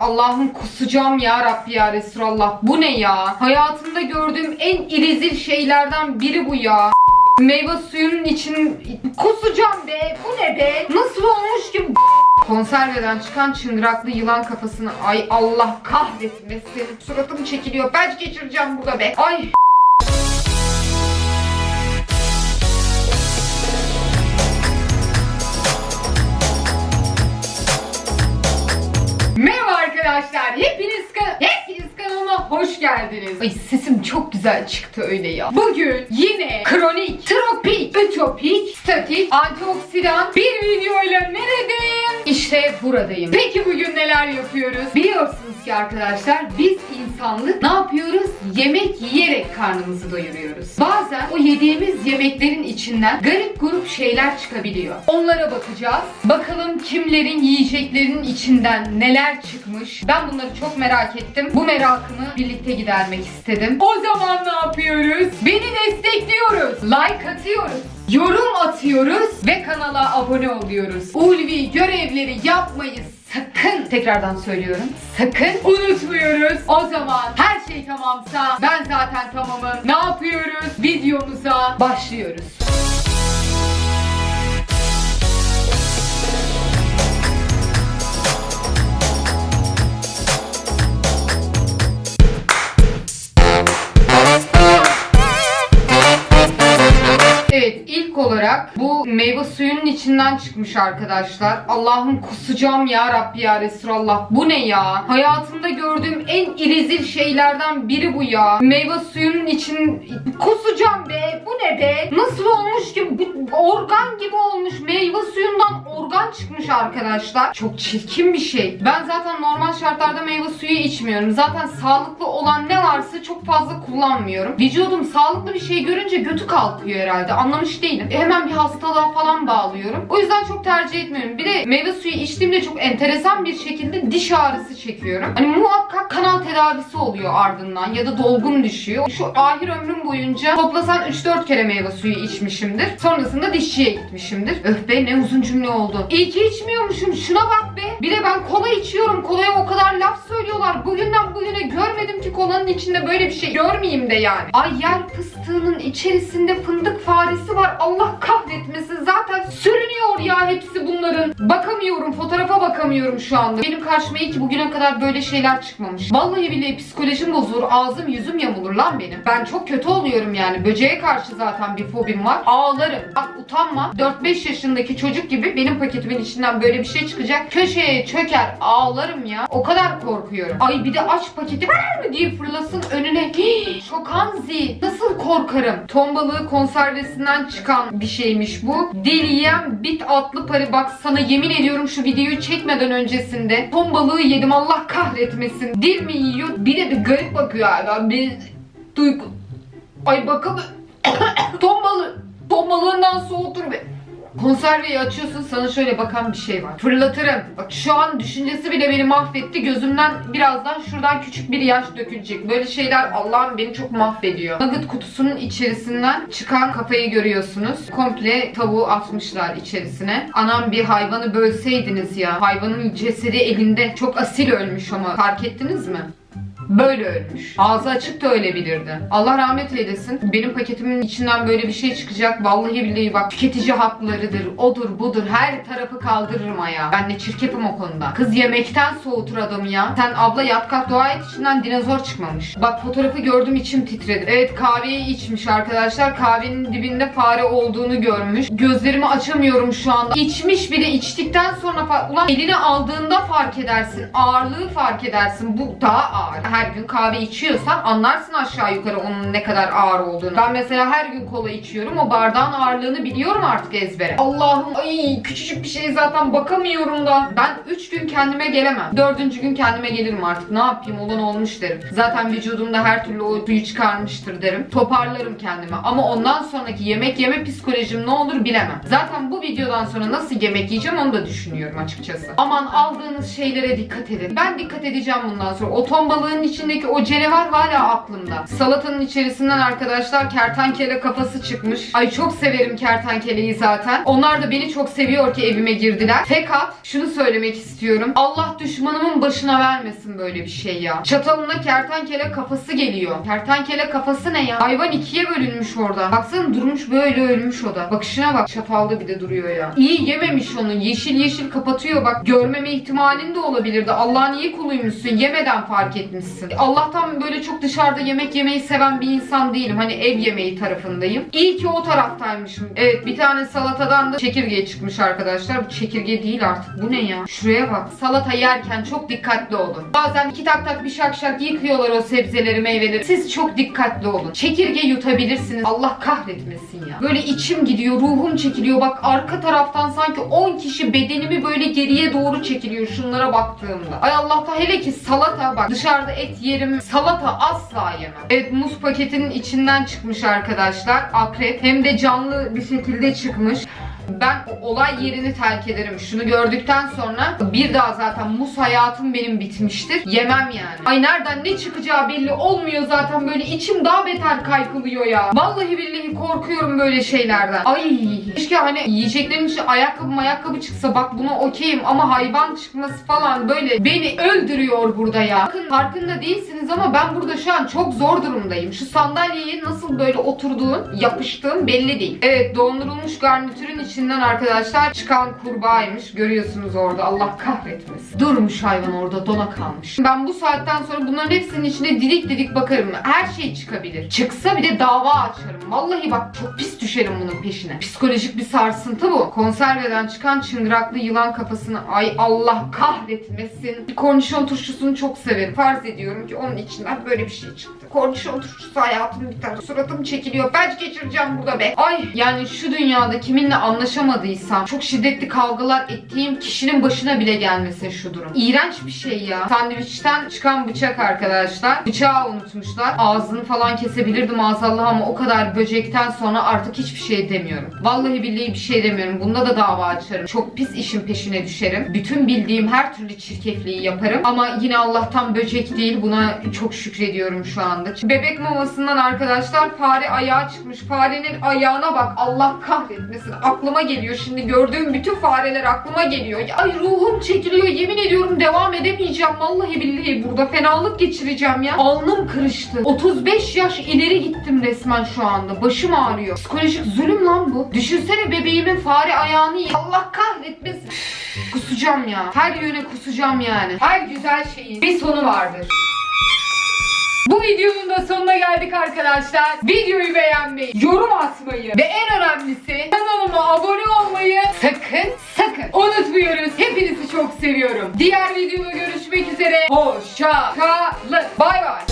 Allah'ım kusacağım ya Rabbi ya Resulallah. Bu ne ya? Hayatımda gördüğüm en irizil şeylerden biri bu ya. Meyve suyunun için kusacağım be. Bu ne be? Nasıl olmuş ki? Konserveden çıkan çıngıraklı yılan kafasını ay Allah kahretmesin. Suratım çekiliyor. Felç geçireceğim burada be. Ay arkadaşlar. Hepiniz kan hepiniz kanalıma hoş geldiniz. Ay sesim çok güzel çıktı öyle ya. Bugün yine kronik, tropik, ütopik, statik, antioksidan bir videoyla neredeyim? İşte buradayım. Peki bugün neler yapıyoruz? Biliyorsunuz ki arkadaşlar biz insanlık ne yapıyoruz? Yemek yiyerek karnımızı doyuruyoruz. Bazen o yediğimiz yemeklerin içinden garip grup şeyler çıkabiliyor. Onlara bakacağız. Bakalım kimlerin yiyeceklerinin içinden neler çıkmış. Ben bunları çok merak ettim. Bu merakımı birlikte gidermek istedim. O zaman ne yapıyoruz? Beni destekliyoruz. Like atıyoruz. Yorum atıyoruz ve kanala abone oluyoruz. Ulvi görevleri yapmayı sakın tekrardan söylüyorum. Sakın unutmuyoruz. O zaman her şey tamamsa ben zaten tamamım. Ne yapıyoruz? Videomuza başlıyoruz. Evet ilk olarak bu meyve suyunun içinden çıkmış arkadaşlar. Allah'ım kusacağım ya Rabbi ya Resulallah. Bu ne ya? Hayatımda gördüğüm en irizil şeylerden biri bu ya. Meyve suyunun için kusacağım be. Bu ne be? Nasıl olmuş ki? Organ gibi olmuş. Meyve suyundan organ çıkmış arkadaşlar. Çok çirkin bir şey. Ben zaten normal şartlarda meyve suyu içmiyorum. Zaten sağlıklı olan ne varsa çok fazla kullanmıyorum. Vücudum sağlıklı bir şey görünce götü kalkıyor herhalde. Anlamış değilim. E, hemen bir hastalığa falan bağlıyorum. O yüzden çok tercih etmiyorum. Bir de meyve suyu içtiğimde çok enteresan bir şekilde diş ağrısı çekiyorum. Hani muhakkak kanal tedavisi oluyor ardından ya da dolgun düşüyor. Şu ahir ömrüm boyunca toplasan 3-4 kere meyve suyu içmişimdir. Sonrasında dişçiye gitmişimdir. Öf be ne uzun cümle oldu. İyi ki içmiyormuşum. Şuna bak be. Bir de ben kola içiyorum. Kolaya o kadar laf söylüyorlar. Bugünden bugüne görmedim ki kolanın içinde böyle bir şey görmeyeyim de yani. Ay yer fıstığının içerisinde fındık faresi var. Allah kahretmesin. Zaten sürünüyor ya hepsi bunların. Bakamıyorum. Fotoğrafa bakamıyorum şu anda. Benim karşıma ki bugüne kadar böyle şeyler çıkmamış. Vallahi bile psikolojim bozulur. Ağzım yüzüm yamulur lan benim. Ben çok kötü oluyorum yani. Böceğe karşı zaten bir fobim var. Ağlarım. Bak utanma. 4-5 yaşındaki çocuk gibi benim paketimin içinden böyle bir şey çıkacak. Köşeye çöker ağlarım ya. O kadar korkuyorum. Ay bir de aç paketi var mı diye fırlasın önüne. Şokanzi. Nasıl korkarım? Ton balığı konservesinden çıkan bir şeymiş bu. Dil yiyen bit atlı parı. Bak sana yemin ediyorum şu videoyu çekmeden öncesinde. Ton balığı yedim Allah kahretmesin. Dil mi yiyor? Bir de bir garip bakıyor hala. Bir duygu. Ay bakalım. ton balığı. Konserveyi açıyorsun sana şöyle bakan bir şey var. Fırlatırım. Bak şu an düşüncesi bile beni mahvetti. Gözümden birazdan şuradan küçük bir yaş dökülecek. Böyle şeyler Allah'ım beni çok mahvediyor. Nugget kutusunun içerisinden çıkan kafayı görüyorsunuz. Komple tavuğu atmışlar içerisine. Anam bir hayvanı bölseydiniz ya. Hayvanın cesedi elinde. Çok asil ölmüş ama. Fark ettiniz mi? Böyle ölmüş. Ağzı açık da ölebilirdi. Allah rahmet eylesin. Benim paketimin içinden böyle bir şey çıkacak. Vallahi billahi bak tüketici haklarıdır. Odur budur. Her tarafı kaldırırım ayağa. Ben de çirkefim o konuda. Kız yemekten soğutur adamı ya. Sen abla yat kalk dua et içinden dinozor çıkmamış. Bak fotoğrafı gördüm içim titredi. Evet kahveyi içmiş arkadaşlar. Kahvenin dibinde fare olduğunu görmüş. Gözlerimi açamıyorum şu anda. İçmiş biri içtikten sonra ulan eline aldığında fark edersin. Ağırlığı fark edersin. Bu daha ağır. Her gün kahve içiyorsan anlarsın aşağı yukarı onun ne kadar ağır olduğunu. Ben mesela her gün kola içiyorum. O bardağın ağırlığını biliyorum artık ezbere. Allah'ım ay küçücük bir şey zaten bakamıyorum da. Ben 3 gün kendime gelemem. 4. gün kendime gelirim artık. Ne yapayım olan olmuş derim. Zaten vücudumda her türlü o suyu çıkarmıştır derim. Toparlarım kendimi. Ama ondan sonraki yemek yeme psikolojim ne olur bilemem. Zaten bu videodan sonra nasıl yemek yiyeceğim onu da düşünüyorum açıkçası. Aman aldığınız şeylere dikkat edin. Ben dikkat edeceğim bundan sonra. O ton balığın salatanın içindeki o canavar hala aklımda. Salatanın içerisinden arkadaşlar kertenkele kafası çıkmış. Ay çok severim kertenkeleyi zaten. Onlar da beni çok seviyor ki evime girdiler. Fakat şunu söylemek istiyorum. Allah düşmanımın başına vermesin böyle bir şey ya. Çatalına kertenkele kafası geliyor. Kertenkele kafası ne ya? Hayvan ikiye bölünmüş orada. Baksana durmuş böyle ölmüş o da. Bakışına bak çatalda bir de duruyor ya. İyi yememiş onu. Yeşil yeşil kapatıyor bak. Görmeme ihtimalin de olabilirdi. Allah'ın iyi kuluymuşsun. Yemeden fark etmişsin. Allah'tan böyle çok dışarıda yemek yemeyi seven bir insan değilim. Hani ev yemeği tarafındayım. İyi ki o taraftaymışım. Evet bir tane salatadan da çekirge çıkmış arkadaşlar. Bu çekirge değil artık. Bu ne ya? Şuraya bak. Salata yerken çok dikkatli olun. Bazen iki tak tak bir şak şak yıkıyorlar o sebzeleri meyveleri. Siz çok dikkatli olun. Çekirge yutabilirsiniz. Allah kahretmesin ya. Böyle içim gidiyor. Ruhum çekiliyor. Bak arka taraftan sanki 10 kişi bedenimi böyle geriye doğru çekiliyor şunlara baktığımda. Ay Allah'ta hele ki salata bak dışarıda et yerim. Salata asla yemem. Evet muz paketinin içinden çıkmış arkadaşlar. Akrep hem de canlı bir şekilde çıkmış. Ben olay yerini terk ederim. Şunu gördükten sonra bir daha zaten muz hayatım benim bitmiştir. Yemem yani. Ay nereden ne çıkacağı belli olmuyor zaten böyle içim daha beter kaykılıyor ya. Vallahi billahi korkuyorum böyle şeylerden. Ay keşke hani yiyeceklerin içinde ayakkabı ayakkabı çıksa bak buna okeyim ama hayvan çıkması falan böyle beni öldürüyor burada ya. Bakın farkında değilsiniz ama ben burada şu an çok zor durumdayım. Şu sandalyeye nasıl böyle oturduğun, yapıştığın belli değil. Evet dondurulmuş garnitürün içinden arkadaşlar çıkan kurbağaymış. Görüyorsunuz orada Allah kahretmesin. Durmuş hayvan orada dona kalmış. Ben bu saatten sonra bunların hepsinin içine didik didik bakarım. Her şey çıkabilir. Çıksa bir de dava açarım. Vallahi bak çok pis düşerim bunun peşine. Psikolojik bir sarsıntı bu. Konserveden çıkan çıngıraklı yılan kafasını ay Allah kahretmesin. Kornişon turşusunu çok severim. Farz ediyorum ki onun içinden böyle bir şey çıktı. Kornişon turşusu hayatım biter. Suratım çekiliyor. Felç geçireceğim burada be. Ay yani şu dünyada kiminle anlaşamadıysam çok şiddetli kavgalar ettiğim kişinin başına bile gelmesin şu durum. İğrenç bir şey ya. Sandviçten çıkan bıçak arkadaşlar. Bıçağı unutmuşlar. Ağzını falan kesebilirdim maazallah ama o kadar böcekten sonra artık hiçbir şey demiyorum. Vallahi billahi bir şey demiyorum. Bunda da dava açarım. Çok pis işin peşine düşerim. Bütün bildiğim her türlü çirkefliği yaparım. Ama yine Allah'tan böcek değil. Buna çok şükrediyorum şu anda. Bebek mamasından arkadaşlar fare ayağı çıkmış. Farenin ayağına bak. Allah kahretmesin. Aklıma geliyor şimdi. Gördüğüm bütün fareler aklıma geliyor. Ay ruhum çekiliyor. Yemin ediyorum devam edemeyeceğim. Vallahi billahi burada fenalık geçireceğim ya. Alnım kırıştı. 35 yaş ileri gittim resmen şu anda. Başım ağrıyor. Psikolojik zulüm lan bu. Düşünsene bebeğimin fare ayağını ye- Allah kahretmesin. Kusacağım ya. Her yöne kusacağım yani. Her güzel şeyin bir sonu vardır. Bu videonun sonuna geldik arkadaşlar. Videoyu beğenmeyi, yorum atmayı ve en önemlisi kanalıma abone olmayı sakın sakın unutmuyoruz. Hepinizi çok seviyorum. Diğer videoda görüşmek üzere. Hoşça kalın. Bay bay.